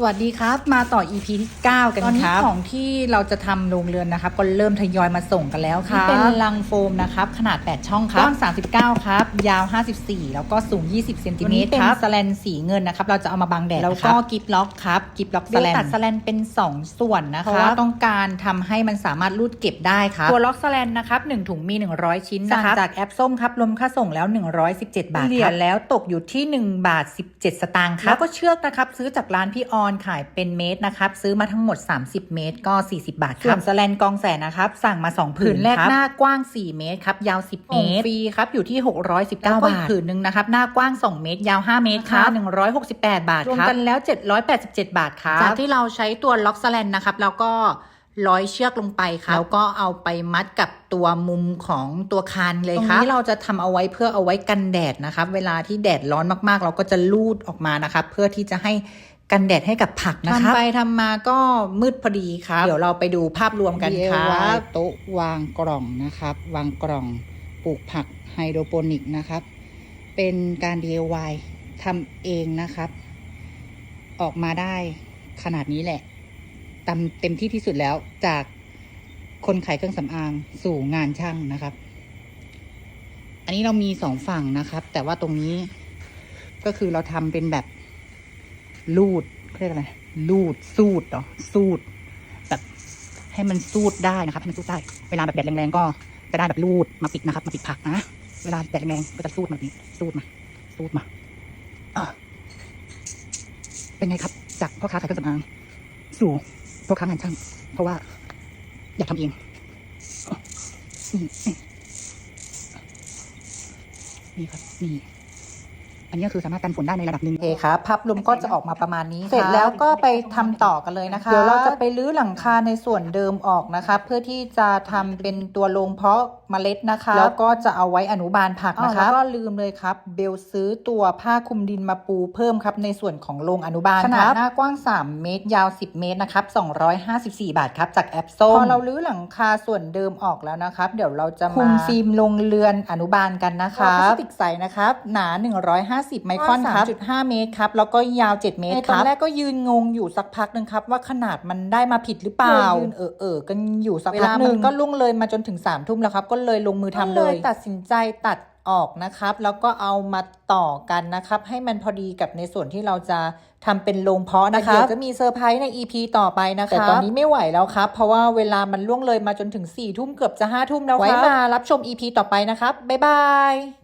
สวัสดีครับ มาต่อ EP ที่9 กันตอนนี้ครับของที่เราจะทำโรงเรือนนะครับ ก็เริ่มทยอยมาส่งกันแล้วคนี่รับ เป็นลังโฟมนะครับ ขนาด 8 ช่องคกรัว้าบง39 ครับ ยาว 54 แล้วก็สูง 20 เซนติตัวเมนี้ตรเป็นครับสแลนสีเงินนะครับ เราจะเอามาบังแดดแล้วนะคก็รับกิฟล็อกครับ กิฟล็อกเบสลแลนตัดสแลนเป็น 2 ส่วนนะเพคราะรัว่าบต้องการทำให้มันสามารถรูดเก็บได้ครับตัวล็อกสแลนนะครับ1ถุงมี 100 ชิ้นสั่นะงครับจากแอปส้มครับรวมค่าส่งแล้ว 117 บาทเหรีคยรัญบแล้วตกอยู่ที่ 1 บาท 17 สตางค์คแล้รัวบก็เชือกนะครับซื้อจากร้านพี่ออนขายเป็นเมตรนะครับ ซื้อมาทั้งหมด 30 เมตร ก็ 40 บาทคส่รัวบนสแลนกองแสนนะครับ สั่งมา 2 ผืผืนนแรกครับหน้ากว้าง 4 เมตรครับ ยาว 10 เมส่งตรฟรีครับ อยู่ที่ 619บแล้วก็อีกาทผืนหนึ่งนะครับ หน้ากว้าง 2 เมตร ยาว 5 เมตรครับ168 บาทรวมครับกันแล้ว 787 บาทครับจากที่เราใช้ตัวล็อกสแลนนะครับแล้วก็ร้อยเชือกลงไปครับแล้วก็เอาไปมัดกับตัวมุมของตัวคานเลยตรงครับนี้เราจะทำเอาไว้เพื่อเอาไว้กันแดดนะครับ เวลาที่แดดร้อนมากๆ เราก็จะลูดออกมานะครับ เพื่อที่จะให้ กันแดดให้กับผักนะครับทำไปทำมาก็มืดพอดีครับ เดี๋ยวเราไปดูภาพรวมกันครั DIY บโต๊ะวางกล่องนะครับ วางกล่องปลูกผักไฮโดรโปนิกนะครับ เป็นการ DIY ทำเองนะครับ ออกมาได้ขนาดนี้แหละตามเต็มที่ที่สุดแล้วจากคนขายเครื่องสำอางสู่งานช่างนะครับ อันนี้เรามีสองฝั่งนะครับ แต่ว่าตรงนี้ก็คือเราทำเป็นแบบ ลูดเรียกอะไรลูดสูดเหรอสูดแบบให้มันสูดได้นะครับให้มันสูดได้เวลาแบบแดดแรงๆก็จะได้แบบรูดมาปิดนะครับ มาปิดผักนะเวลาแดดแรงๆก็จะสูดมาแบบนี้สูดมาสูดมาเป็นไงครับ จากพ่อค้าขายเครื่องสำอางสู่พ่อค้างานช่าง เพราะว่า อยากทำเองนี่นี่นี่ครับนี่ อันนี้ก็คือสามารถกันฝนได้ในระดับหนึ่ง โอเคครับภาพรวมก็จะออกมาประมาณนี้เสร็จคบแล้วก็ไปทำต่อกันเลยนะคะ เดี๋ยวเราจะไปรื้อหลังคาในส่วนเดิมออกนะคะ เพื่อที่จะทำเป็นตัวโรงเพาะเมล็ดนะคะ แล้วก็จะเอาไว้อนุบาลผักอ๋อนะแล้คะวก็ก็ลืมเลยครับ เบลซื้อตัวผ้าคลุมดินมาปูเพิ่มครับในส่วนของโรงอนุบาลขนาดครับหน้ากว้าง 3 เมตร ยาว 10 เมตรนะครับ254 บาทครับจากแอปส้พมอเรารื้อหลังคาส่วนเดิมออกแล้วนะครับ เดี๋ยวเราจะคุมามฟิล์มลงเรือนอนุบาลกันนะคพลารัสบติกใสนะครับหนา150 ไมครอนครับ3.5 เมตรครับ แล้วก็ยาว 7 เมตรในคตอนรับแรกก็ยืนงงอยู่สักพักหนึ่งครับ ว่าขนาดมันได้มาผิดหรือเปล่าเลยยืยืนนเออเออๆกันอยู่สักเวพักลาหมันึ่นงก็ก็ล่วงเลยมาจนถึง3ามทุ่มแล้วครับ ก็เลยลงมือทำเลย ตัดสินใจตัดออกนะครับ แล้วก็เอามาต่อกันนะครับ ให้มันพอดีกับในส่วนที่เราจะทำเป็นโรงเพาะนะคะเดี๋เดี๋ยยววจะจะมีมีเซอร์ไพรส์ใน EP ต่อไปนะคะแต่ตอนนี้ไม่ไหวแล้วครับ เพราะว่าเวลามันล่วงเลยมาจนถึง4ี่ทุ่มเกือบจะ5้าทุ่มแล้วครับไว้มารับชม EP ต่อไปนะครับบ๊ายบาย